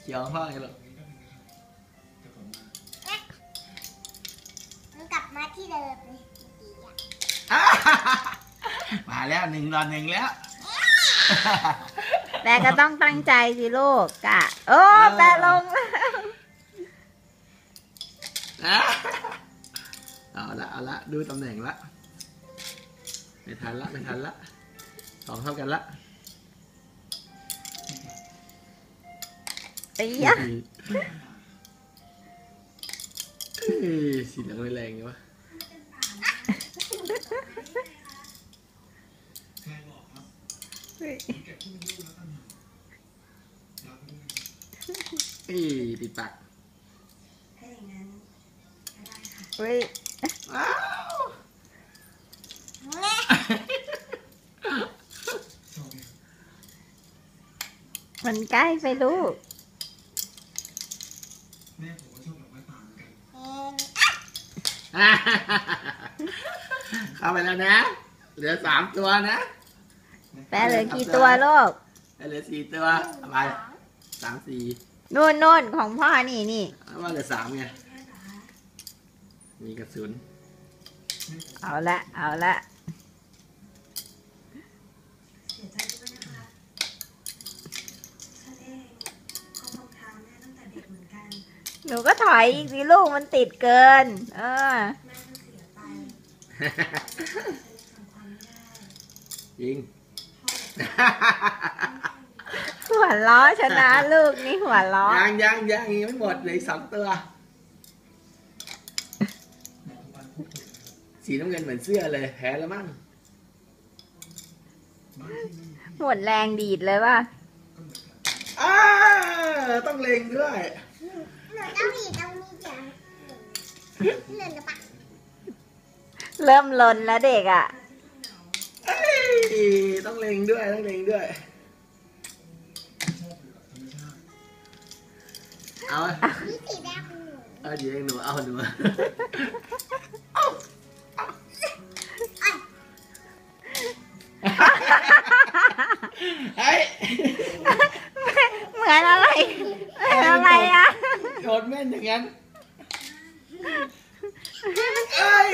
เขียวพ่อไงลูกมันกลับมาที่เดิมเลยดีอะอ่ามาแล้วหนึ่งรอนหนึ่งแล้ว แต่ก็ต้องตั้งใจสิลูกกะ โอ้แปะลงแล้วนะเอาละเอาละดูตำแหน่งละไม่ทันละไม่ทันละสองเท่ากันละ ตีอะเอ้ยสีเหลืองไม่แรงไงวะเอ้ยติดปากถ้าอย่างนั้นก็ได้ค่ะเฮ้ยว้าวมันใกล้ไปลูก เองเข้าไปแล้วนะ เหลือสามตัวนะแปะเหลือกี่ตัวลูกเหลือสี่ตัวเอาไปสามสี่นู่นนู่นของพ่อนี่นี่เอาว่าเหลือสามไงมีกระสุน เอาละ เอาละ เสียใจด้วยนะคะ ฉันเองก็รองเท้าแม่ตั้งแต่เด็กเหมือนกัน หนูก็ถอยอีกสิลูกมันติดเกิน เออแม่ก็เสียไปฉันยังจำความไม่ได้จริง หัวล้อชนะลูกนี่หัวล้อ ยังยังยังยังไม่หมดเหลืออกสองตัว สีน้ำเงินเหมือนเสื้อเลยแพ้แล้วมั้งหมดแรงดีดเลยว่ะอ้าต้องเล็งด้วย หนูต้องมีต้องมีเสียงเล่นหรือเปล่าเริ่มลนแล้วเด็กอะ เอ้ยต้องเล็งด้วยต้องเล็งด้วย เอามีสีแดงของหนูเอาเดี๋ยวหนูเอาหนูเฮ้ย เหมือนอะไร เหมือนอะไรอะโดน แม่นอย่างนั้นเอ้ย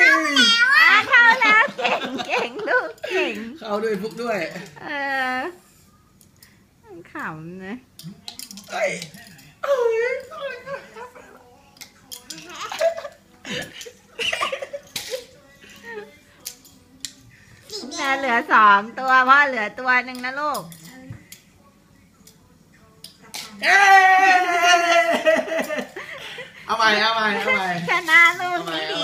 อะเข้าแล้วเก่งเก่งลูกเก่ง เข้าด้วยฟุกด้วย เออขำนะเอ้ยเอ้ยเอ้ยสีแดแม่งเหลือสองตัวพ่อเหลือตัวหนึ่งนะลูกเอ้ยเอา ใหม่เอาใหม่เอาใหม่ชนะลูกเอาใหม่นี่